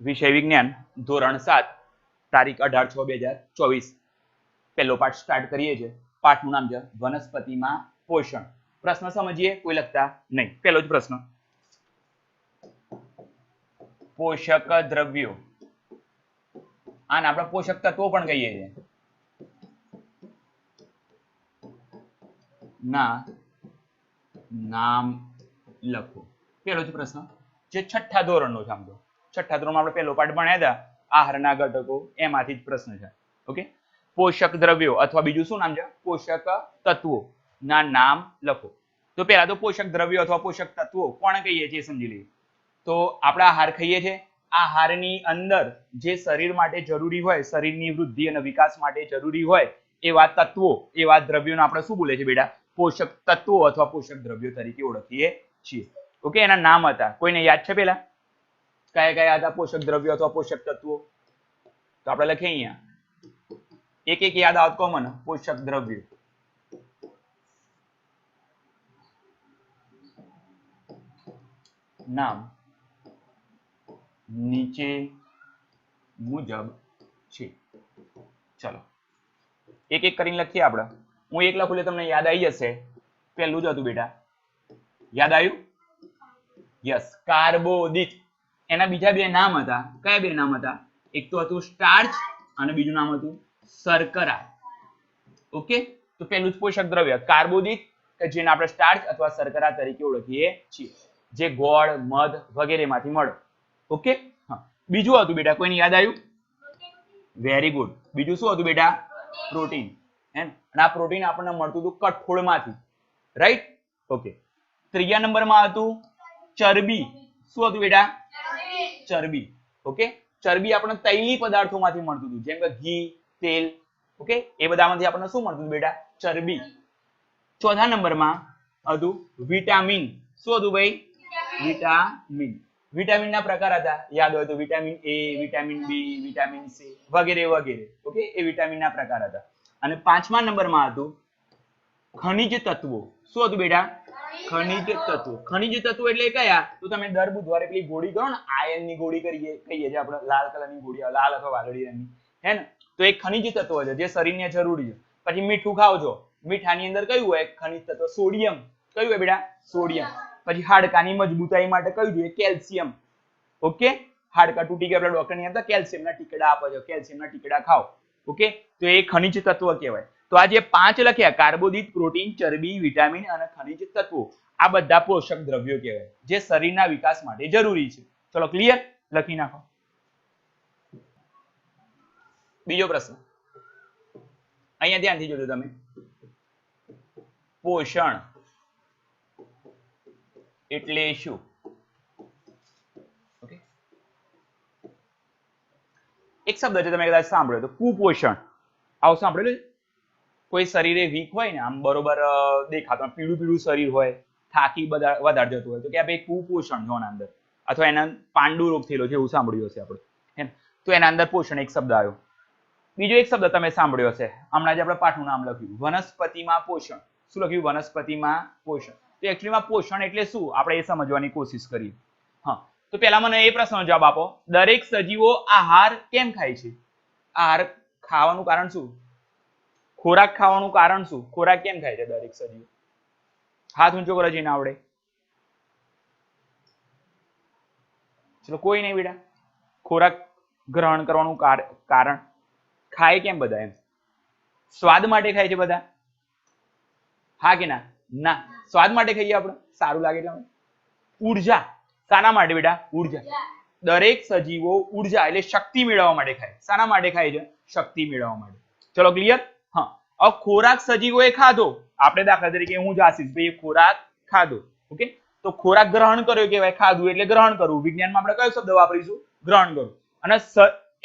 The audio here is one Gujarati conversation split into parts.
વિષય વિજ્ઞાન, ધોરણ સાત, તારીખ અઢાર છ બે હજાર ચોવીસ. પહેલો પાઠ સ્ટાર્ટ કરીએ છીએ. પાઠનું નામ છે વનસ્પતિમાં પોષણ. પ્રશ્ન સમજીએ? કોઈ લખતા નહીં. પહેલો જ પ્રશ્ન. પોષક દ્રવ્યો. આને આપણે પોષક તત્વો પણ કહીએ છીએ. ના, નામ લખો. પહેલો જ પ્રશ્ન. જે છઠ્ઠા ધોરણનો છે તો. છઠ્ઠા ધોરણમાં આપણે પહેલો પાઠ ભણ્યા હતા. આહારના ઘટકો, એમાંથી જ પ્રશ્ન છે. ઓકે? પોષક દ્રવ્યો અથવા બીજું શું નામ છે? પોષક તત્વો. ના, નામ લખો. તો પહેલા તો પોષક દ્રવ્યો અથવા પોષક તત્વો કોણ કહીએ છીએ સમજી લઈએ. તો આપણે આહાર ખાઈએ છીએ. આહારની અંદર જે શરીર માટે જરૂરી હોય, શરીરની વૃદ્ધિ અને વિકાસ માટે જરૂરી હોય, એવા તત્વો, એવા દ્રવ્યોને આપણે શું બોલે છે બેટા? પોષક તત્વો અથવા પોષક દ્રવ્યો તરીકે ઓળખીએ છીએ. ઓકે? એના નામ હતા. કોઈને યાદ છે પેલા કયા કયા હતા પોષક દ્રવ્યો અથવા પોષક તત્વો? તો આપણે લખીએ અહીંયા. એક એક યાદ આવત કોમન પોષક દ્રવ્યો. નામ. નીચે મુજબ છે. ચલો. એક એક કરીને લખીએ આપણે. હું એક લખું તમને યાદ આવી જશે. પહેલું જ હતું બેટા. યાદ આવ્યું? યસ. કાર્બોદિત એના બીજા બે નામ હતા. કયા બે નામ હતા? એક તો હતું સ્ટાર્ચ અને બીજું નામ હતું શર્કરા ઓકે? તો પેલું જ પોષક દ્રવ્ય, કાર્બોદિત, કે જેને આપણે સ્ટાર્ચ અથવા શર્કરા તરીકે ઓળખીએ છીએ, જે ગોળ, મધ વગેરેમાંથી મળે. ઓકે? બીજું હતું બેટા, કોઈને યાદ આવ્યું? વેરી ગુડ બીજું શું હતું બેટા? પ્રોટીન. એમ અને આ પ્રોટીન આપણને મળતું હતું કઠોળમાંથી. Right okay. ત્રીજા નંબરમાં હતું ચરબી. શું હતું બેટા? ચરબી ઓકે ચરબી આપણને તૈલી પદાર્થોમાંથી મળતું હતું, જેમ કે ઘી, તેલ ઓકે એ બધામાંથી આપણને શું મળતું બેટા? ચરબી. ચોથા નંબરમાં હતું વિટામિન. શું હતું ભાઈ? વિટામિન. વિટામિન ના પ્રકાર હતા. યાદ હોય તો vitamin A, vitamin B, vitamin C, વગેરે વગેરે ઓકે એ વિટામિન ના પ્રકાર હતા. અને પાંચમા નંબરમાં હતું ખનિજ તત્વો. શું હતું બેટા? ખનિજ તત્વો. ખનિજ તત્વો એટલે કયા? તો તમે દર બુધવારે પેલી ગોળી કરો ને આયર્નની ગોળી કરીએ, કહીએ છીએ આપણે લાલ કલરની ગોળી લાલ અથવા વાદળી રંગની. હે ને? તો એ ખનિજ તત્વ છે, જે શરીરને જરૂરી છે. પછી મીઠું ખાવ મીઠાની અંદર કયું હોય? ખનિજ તત્વ. સોડિયમ. કયું હોય બેટા? સોડિયમ. પછી હાડકાની મજબૂતાઈ માટે કયું જોઈએ? કેલ્શિયમ. ઓકે? હાડકા તૂટી ગયા આપણે ડોક્ટરની આપતા કેલ્શિયમના ટીકડા આપો છો. કેલ્શિયમના ટીકડા ખાઓ. ઓકે? તો એ ખનિજ તત્વ કહેવાય. તો આ જે પાંચ લખ્યા, કાર્બોદિત પ્રોટીન, ચરબી, વિટામિન અને ખનિજ તત્વો. આ બધા પોષક દ્રવ્યો કહેવાય, જે શરીરના વિકાસ માટે જરૂરી છે. ચલો ક્લિયર લખી નાખો. બીજો પ્રશ્ન. અહીંયા ધ્યાનથી જોજો તમે. પોષણ એટલે શું? એક શબ્દ છે તમે કદાચ સાંભળ્યો તો, કુપોષણ. આવું સાંભળેલું? કોઈ શરીરે વીક હોય ને, આમ બરોબર દેખાતો પીળું પીળું શરીર હોય, થાકી બધા વધારે જતું હોય, તો કે ભાઈ કુપોષણ છે એના અંદર. અથવા એના પાંડુ રોગ થયેલો છે, એવું સાંભળ્યું હશે આપણે. હે તો એના અંદર પોષણ એક શબ્દ આવ્યો. બીજો એક શબ્દ તમે સાંભળ્યો હશે. હમણાં જ આપણે પાઠનું નામ લખ્યું. વનસ્પતિમાં પોષણ. શું લખ્યું? વનસ્પતિમાં પોષણ. તો એકચ્યુઅલીમાં પોષણ એટલે શું? આપણે એ સમજવાની કોશિશ કરીએ. હા. તો પહેલા મને એ પ્રશ્નનો જવાબ આપો. દરેક સજીવો આહાર કેમ ખાય છે? આહાર ખાવાનું કારણ શું? ખોરાક ખાવાનું કારણ શું? ખોરાક કેમ ખાય છે દરેક સજીવ હાથ ઊંચો કરો જેને આવડે. ચલો કોઈ નહીં બેટા. ખોરાક ગ્રહણ કરવાનું કારણ. ખાય કેમ બધા એમ? સ્વાદ માટે ખાય છે બધા? હા કે ના? ના. સ્વાદ માટે ખાઈએ આપણે? સારું લાગે છે ઊર્જા. શાના માટે બેટા? ઊર્જા. દરેક સજીવો ઊર્જા એટલે શક્તિ મેળવવા માટે ખાય. શાના માટે ખાય છે? શક્તિ મેળવવા માટે. ચલો ક્લિયર હવે ખોરાક સજીવોએ ખાધો આપણે દાખલા તરીકે હું જ આશીષભાઈ ખોરાક ખાધો ઓકે તો ખોરાક ગ્રહણ કર્યો કહેવાય ખાધું એટલે ગ્રહણ કરવું વિજ્ઞાનમાં આપણે કયો શબ્દ વાપરીશું? ગ્રહણ કરવું અને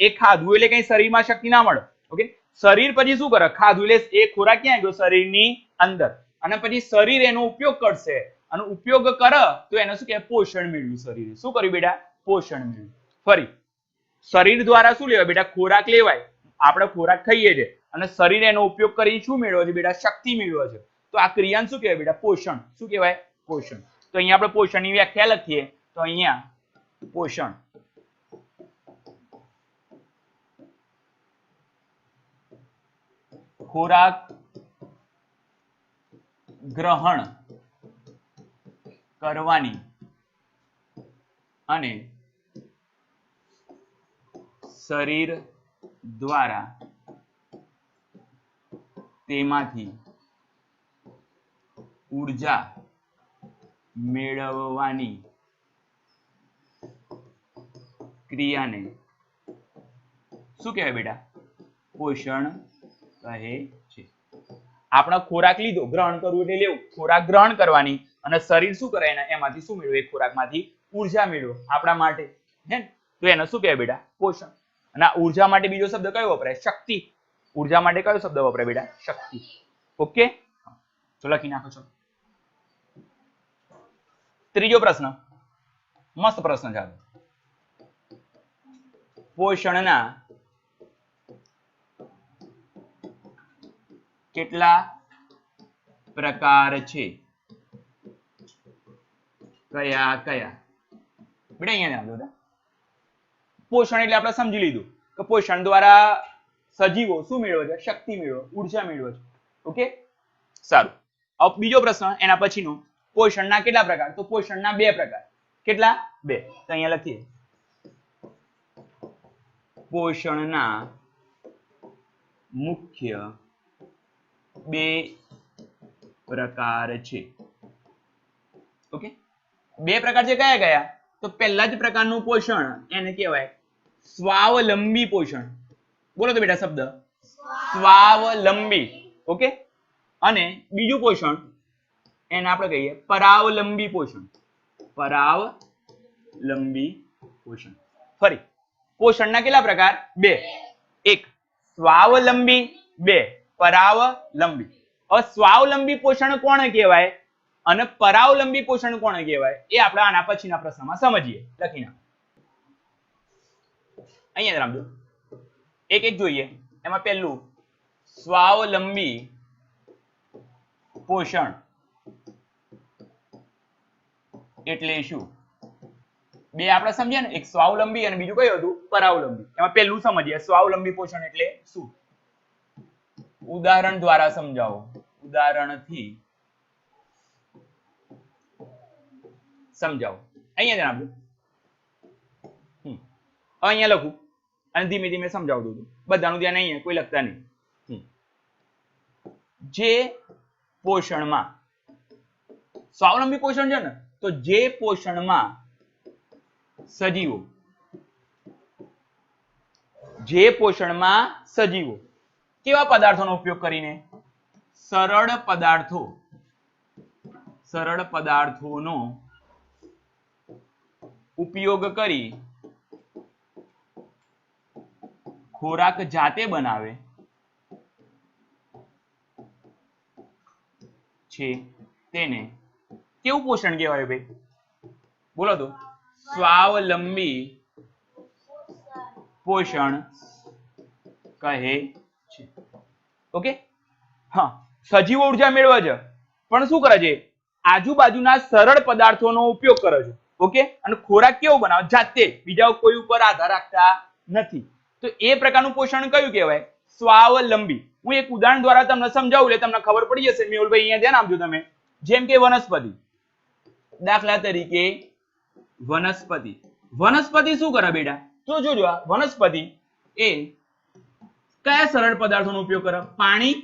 એ ખાધું એટલે કઈ શરીરમાં શક્તિ ના મળે, ઓકે? શરીર પછી શું કરે? ખાધું એટલે એ ખોરાક ક્યાં ગયો શરીરની અંદર. અને પછી શરીર એનો ઉપયોગ કરશે. અને ઉપયોગ કરે તો એને શું કહેવાય? પોષણ મેળવ્યું શરીરે. શું કર્યું બેટા? પોષણ મેળવ્યું. ફરી. શરીર દ્વારા શું લેવાય બેટા? ખોરાક લેવાય. આપણે ખોરાક ખાઈએ છીએ અને શરીરે એનો ઉપયોગ કરી શું મેળવે છે બેટા? શક્તિ મેળવે છે. તો આ ક્રિયાને શું કહેવાય બેટા? પોષણ. શું કહેવાય? પોષણ. તો અહીંયા આપણે પોષણની વ્યાખ્યા લખીએ. તો અહીંયા પોષણ. ખોરાક ગ્રહણ કરવાની અને શરીર દ્વારા તેમાંથી ઊર્જા મેળવવાની ક્રિયાને શું કહેવાય બેટા? પોષણ કહે છે. આપણે ખોરાક લીધો, ગ્રહણ કરવું એટલે લેવું. ખોરાક ગ્રહણ કરવાની અને શરીર શું કરે? એના એમાંથી શું મેળવે? ખોરાકમાંથી ઊર્જા મેળવો આપણા માટે. હે તો એને શું કહેવાય બેટા? પોષણ. અને ઊર્જા માટે બીજો શબ્દ કયો વપરાય? શક્તિ. ઊર્જા માટે કયો શબ્દ વપરાય બેટા? શક્તિ. ઓકે? તો લખી નાખો છો ત્રીજો પ્રશ્ન. મસ્ત પ્રશ્ન છે પોષણના કેટલા પ્રકાર છે? કયા કયા? બેટા અહીંયા ધ્યાન દો પોષણ એટલે આપણે સમજી લીધું કે પોષણ દ્વારા સજીવો શું મેળવે છે? શક્તિ મેળવે, ઊર્જા મેળવે છે. ઓકે સારું. હવે બીજો પ્રશ્ન, એના પછીનો. પોષણના કેટલા પ્રકાર? તો પોષણના બે પ્રકાર. કેટલા? બે. તો અહીંયા લખીએ. પોષણના મુખ્ય બે પ્રકાર છે. ઓકે બે પ્રકાર છે કયા કયા? તો પહેલા જ પ્રકારનું પોષણ એને કહેવાય સ્વાવલંબી પોષણ. બોલો તો બેટા શબ્દ. સ્વાવલંબી. ઓકે? અને બીજું પોષણ, એને આપણે કહીએ પરાવલંબી પોષણ. પરાવલંબી પોષણ. ફરી. પોષણના કેટલા પ્રકાર? બે. એક, સ્વાવલંબી. બે, પરાવલંબી. સ્વાવલંબી પોષણ કોણ કહેવાય? અને પરાવલંબી પોષણ કોણ કહેવાય? એ આપણે આના પછીના પ્રશ્નમાં સમજીએ. લખી નાખો. અહીંયા રાખજો એક એક જોઈએ. એમાં પહેલું, સ્વાવલંબી પોષણ એટલે શું? બે આપણે સમજ્યા ને? એક સ્વાવલંબી અને બીજું કયું હતું? પરાવલંબી. એમાં પહેલું સમજીએ. સ્વાવલંબી પોષણ એટલે શું? ઉદાહરણ દ્વારા સમજાવો. ઉદાહરણથી સમજાવો. અહીંયા જણાવ્યું અહીંયા લખું. અને ધીમે ધીમે સમજાવી દઉં છું બધાનું ધ્યાન અહીંયા કોઈ લખતા નહીં. જે પોષણમાં સ્વાવલંબી પોષણ છે ને તો જે પોષણમાં સજીવો જે પોષણમાં સજીવો કેવા પદાર્થોનો ઉપયોગ કરીને? સરળ પદાર્થો સરળ પદાર્થોનો ઉપયોગ કરી ખોરાક જાતે બનાવે. છે તેને કેવું પોષણ કહેવાય ભાઈ? બોલો તો. સ્વાવલંબી પોષણ કહે છે. ઓકે? હા, સજીવ ઊર્જા મેળવે છે. પણ શું કરે છે? આજુબાજુના સરળ પદાર્થોનો ઉપયોગ કરે છે. ઓકે? અને ખોરાક કેવો બનાવે? જાતે. બીજા કોઈ ઉપર આધાર રાખતા નથી. તો એ પ્રકારનું પોષણ કયું કહેવાય? સ્વાવલંબી. હું એક ઉદાહરણ દ્વારા તમને સમજાવું, એટલે તમને ખબર પડી જશે. મેહુલભાઈ અહીંયા ધ્યાન આપજો તમે. જેમ કે વનસ્પતિ. દાખલા તરીકે વનસ્પતિ. વનસ્પતિ શું કરે બેટા? તો જોજો વનસ્પતિ એ કયા સરળ પદાર્થોનો ઉપયોગ કરે? પાણી.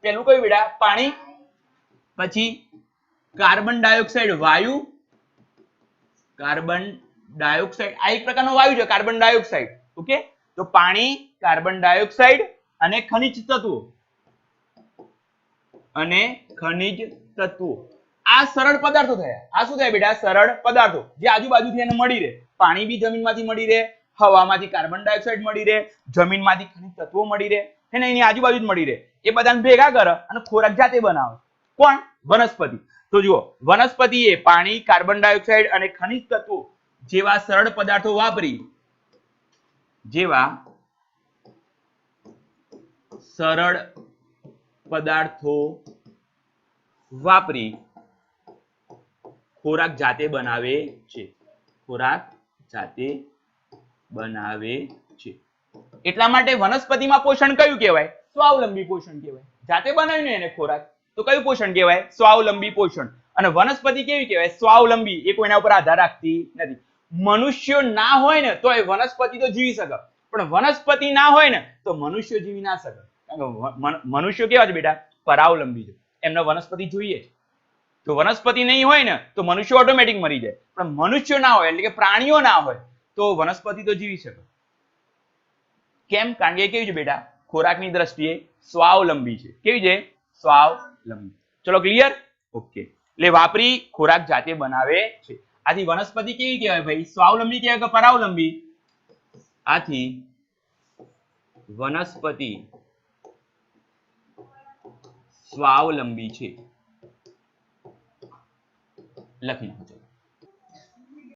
પેલું કયું બેટા? પાણી. પછી કાર્બન ડાયોક્સાઇડ વાયુ. Carbon dioxide. આ એક પ્રકારનો વાયુ છે, કાર્બન ડાયોક્સાઇડ. ઓકે? તો પાણી, કાર્બન ડાયોક્સાઇડ અને ખનિજ તત્વો. અને ખનિજ તત્વો. આ સરળ પદાર્થો થયા. આ શું થાય બેટા? સરળ પદાર્થો. જે આજુબાજુથી એને મળી રહે. પાણી બી જમીનમાંથી મળી રહે, હવામાંથી કાર્બન ડાયોક્સાઇડ મળી રહે, જમીનમાંથી ખનિજ તત્વો મળી રહે, એને એની આજુબાજુ જ મળી રહે. એ બધાને ભેગા કરે અને ખોરાક જાતે બનાવે. કોણ? વનસ્પતિ. તો જુઓ વનસ્પતિ એ પાણી, કાર્બન ડાયોક્સાઇડ અને ખનિજ તત્વો જેવા સરળ પદાર્થો વાપરી જેવા સરળ પદાર્થો વાપરી ખોરાક જાતે બનાવે છે. ખોરાક જાતે બનાવે છે. એટલા માટે વનસ્પતિમાં પોષણ કયું કહેવાય? સ્વાવલંબી પોષણ કહેવાય. જાતે બનાવ્યું એને ખોરાક, તો કયું પોષણ કહેવાય? સ્વાવલંબી પોષણ. અને વનસ્પતિ કેવી કહેવાય? સ્વાવલંબી, એ કોઈના ઉપર આધાર રાખતી નથી. મનુષ્યો ના હોય ને તો એ વનસ્પતિ તો જીવી શકે. પણ વનસ્પતિ ના હોય ને તો મનુષ્યો જીવી ના શકે. મનુષ્યો કેવા છે બેટા? પરાવલંબી છે. એમને વનસ્પતિ જોઈએ છે. જો વનસ્પતિ નહીં હોય ને તો મનુષ્ય ઓટોમેટિક મરી જાય. પણ મનુષ્યો ના હોય, એટલે કે પ્રાણીઓ ના હોય, તો વનસ્પતિ તો જીવી શકે. કેમ? કારણ કે કેવી છે બેટા? ખોરાકની દ્રષ્ટિએ સ્વાવલંબી છે. કેવી છે? સ્વાવલંબી. ચલો ક્લિયર ઓકે એટલે વાપરી ખોરાક જાતે બનાવે છે. આથી વનસ્પતિ કેવી કહેવાય ભાઈ? સ્વાવલંબી કહેવાય કે પરાવલંબી? આથી વનસ્પતિ સ્વાવલંબી છે. લખી નાખો ચલો